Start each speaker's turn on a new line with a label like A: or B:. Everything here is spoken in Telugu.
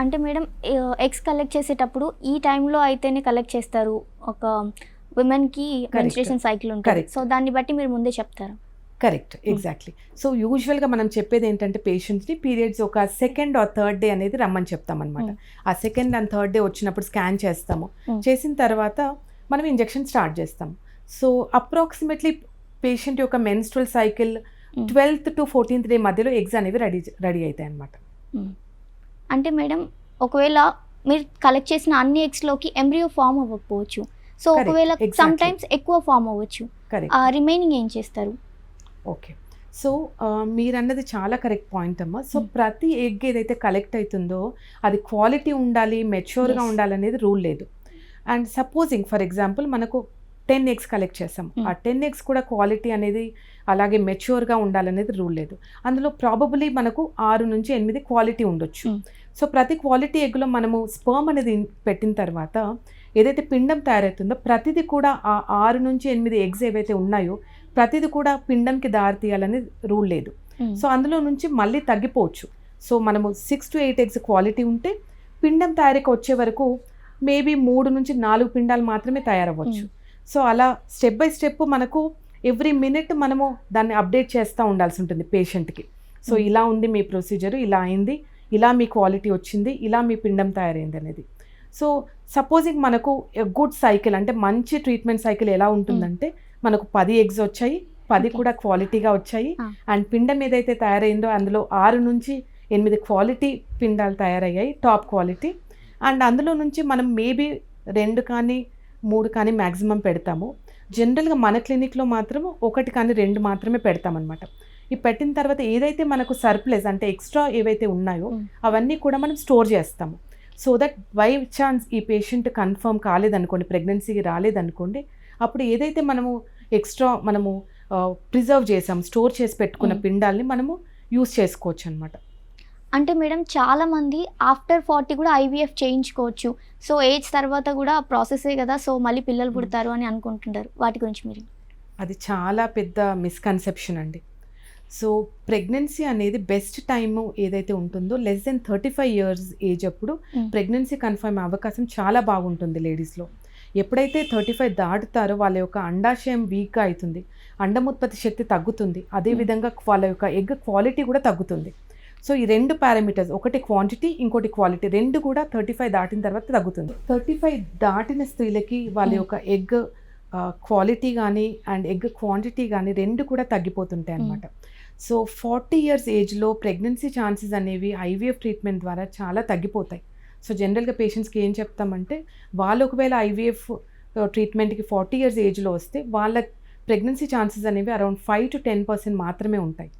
A: అంటే మేడం ఎగ్స్ కలెక్ట్ చేసేటప్పుడు ఈ టైంలో అయితేనే కలెక్ట్ చేస్తారు. ఒక ఉమెన్కి మెన్స్ట్రేషన్ సైకిల్ ఉంటుంది. సో దాన్ని బట్టి మీరు ముందే చెప్తారు?
B: కరెక్ట్. ఎగ్జాక్ట్లీ. సో యూజువల్గా మనం చెప్పేది ఏంటంటే పేషెంట్స్ని పీరియడ్స్ ఒక సెకండ్ ఆర్ థర్డ్ డే అనేది రమ్మని చెప్తామన్నమాట. ఆ సెకండ్ అండ్ థర్డ్ డే వచ్చినప్పుడు స్కాన్ చేస్తాము. చేసిన తర్వాత మనం ఇంజెక్షన్ స్టార్ట్ చేస్తాం. సో అప్రాక్సిమేట్లీ పేషెంట్ యొక్క menstrual cycle. Twelfth to fourteenth day మధ్యలో ఎగ్స్ అనేవి రెడీ రెడీ అవుతాయి అనమాట
A: అంటే మేడం ఒకవేళ మీరు కలెక్ట్ చేసిన అన్ని ఎగ్స్లోకి ఎంబ్రియో ఫామ్ అవ్వకపోవచ్చు సో. ఒకవేళ. సమ్ టైమ్స్ ఎక్కువ ఫామ్ అవ్వచ్చు రిమైనింగ్ ఏం చేస్తారు
B: ఓకే సో మీరు అన్నది చాలా కరెక్ట్ పాయింట్ అమ్మా సో
A: Mm.
B: ప్రతి ఎగ్ ఏదైతే కలెక్ట్ అవుతుందో అది క్వాలిటీ ఉండాలి మెచ్యూర్గా
A: Yes.
B: ఉండాలి అనేది రూల్ లేదు అండ్ సపోజింగ్ ఫర్ ఎగ్జాంపుల్ మనకు టెన్ ఎగ్స్ కలెక్ట్ చేస్తాం.
A: Mm.
B: ఆ టెన్ ఎగ్స్ కూడా క్వాలిటీ అనేది అలాగే మెచ్యూర్గా ఉండాలనేది రూల్ లేదు. అందులో ప్రాబబులీ మనకు ఆరు నుంచి ఎనిమిది క్వాలిటీ ఉండొచ్చు.
A: Mm.
B: సో ప్రతి క్వాలిటీ ఎగ్లో మనము స్పర్మ్ అనేది పెట్టిన తర్వాత ఏదైతే పిండం తయారవుతుందో ప్రతిదీ కూడా ఆ ఆరు నుంచి ఎనిమిది ఎగ్స్ ఏవైతే ఉన్నాయో ప్రతిదీ కూడా పిండంకి దారి తీయాలని రూల్ లేదు.
A: Mm.
B: సో అందులో నుంచి మళ్ళీ తగ్గిపోవచ్చు. సో మనము six to eight eggs quality ఉంటే పిండం తయారీకి వచ్చే వరకు మేబీ మూడు నుంచి నాలుగు పిండాలు మాత్రమే తయారవ్వచ్చు. సో అలా స్టెప్ బై స్టెప్ మనకు ఎవ్రీ మినిట్ మనము దాన్ని అప్డేట్ చేస్తూ ఉండాల్సి ఉంటుంది పేషెంట్కి సో
A: Mm.
B: ఇలా ఉంది మీ ప్రొసీజర్ ఇలా అయింది ఇలా మీ క్వాలిటీ వచ్చింది ఇలా మీ పిండం తయారైంది అనేది సో సపోజింగ్ మనకు గుడ్ సైకిల్ అంటే మంచి ట్రీట్మెంట్ సైకిల్ ఎలా ఉంటుందంటే మనకు పది ఎగ్స్ వచ్చాయి పది. కూడా క్వాలిటీగా వచ్చాయి
A: Ah.
B: అండ్ పిండం ఏదైతే తయారైందో అందులో ఆరు నుంచి ఎనిమిది క్వాలిటీ పిండాలు తయారయ్యాయి టాప్ క్వాలిటీ అండ్ అందులో నుంచి మనం మేబీ రెండు కానీ మూడు కానీ మ్యాక్సిమం పెడతాము జనరల్గా మన క్లినిక్లో మాత్రం ఒకటి కానీ రెండు మాత్రమే పెడతామన్నమాట ఈ పెట్టిన తర్వాత ఏదైతే మనకు సర్ప్లస్ అంటే ఎక్స్ట్రా ఏవైతే ఉన్నాయో. అవన్నీ కూడా మనం స్టోర్ చేస్తాము సో దట్ బై ఛాన్స్ ఈ పేషెంట్ కన్ఫర్మ్ కాలేదనుకోండి ప్రెగ్నెన్సీకి రాలేదనుకోండి అప్పుడు ఏదైతే మనము ఎక్స్ట్రా మనము ప్రిజర్వ్ చేసాం స్టోర్ చేసి పెట్టుకున్న. పిండాల్ని మనము యూస్ చేసుకోవచ్చు అనమాట
A: అంటే మేడం చాలా మంది ఆఫ్టర్ ఫార్టీ కూడా ఐవీఎఫ్ చేయించుకోవచ్చు. సో ఏజ్ తర్వాత కూడా ప్రాసెసే కదా సో మళ్ళీ పిల్లలు పుడతారు అని అనుకుంటుంటారు. వాటి గురించి మీరు.
B: అది చాలా పెద్ద మిస్కన్సెప్షన్ అండి. సో ప్రెగ్నెన్సీ అనేది బెస్ట్ టైం ఏదైతే ఉంటుందో less than thirty five years age అప్పుడు
A: Mm.
B: ప్రెగ్నెన్సీ కన్ఫర్మ్ అవకాశం చాలా బాగుంటుంది లేడీస్లో. ఎప్పుడైతే థర్టీ ఫైవ్ దాటుతారో వాళ్ళ యొక్క అండాశయం వీక్గా అవుతుంది. అండముత్పత్తి శక్తి తగ్గుతుంది. అదేవిధంగా వాళ్ళ యొక్క ఎగ్ క్వాలిటీ కూడా తగ్గుతుంది. సో ఈ రెండు పారామీటర్స్ ఒకటి క్వాంటిటీ ఇంకోటి క్వాలిటీ రెండు కూడా థర్టీ ఫైవ్ దాటిన తర్వాత తగ్గుతుంది. థర్టీ ఫైవ్ దాటిన స్త్రీలకి వాళ్ళ
A: Mm.
B: యొక్క ఎగ్ క్వాలిటీ కానీ అండ్ ఎగ్ క్వాంటిటీ కానీ రెండు కూడా తగ్గిపోతుంటాయి అన్నమాట. సో ఫార్టీ ఇయర్స్ ఏజ్లో ప్రెగ్నెన్సీ ఛాన్సెస్ అనేవి ఐవీఎఫ్ ట్రీట్మెంట్ ద్వారా చాలా తగ్గిపోతాయి. సో జనరల్గా పేషెంట్స్కి ఏం చెప్తామంటే వాళ్ళు ఒకవేళ ఐవీఎఫ్ ట్రీట్మెంట్కి ఫార్టీ ఇయర్స్ ఏజ్లో వస్తే వాళ్ళ ప్రెగ్నెన్సీ ఛాన్సెస్ అనేవి around five to ten percent మాత్రమే ఉంటాయి.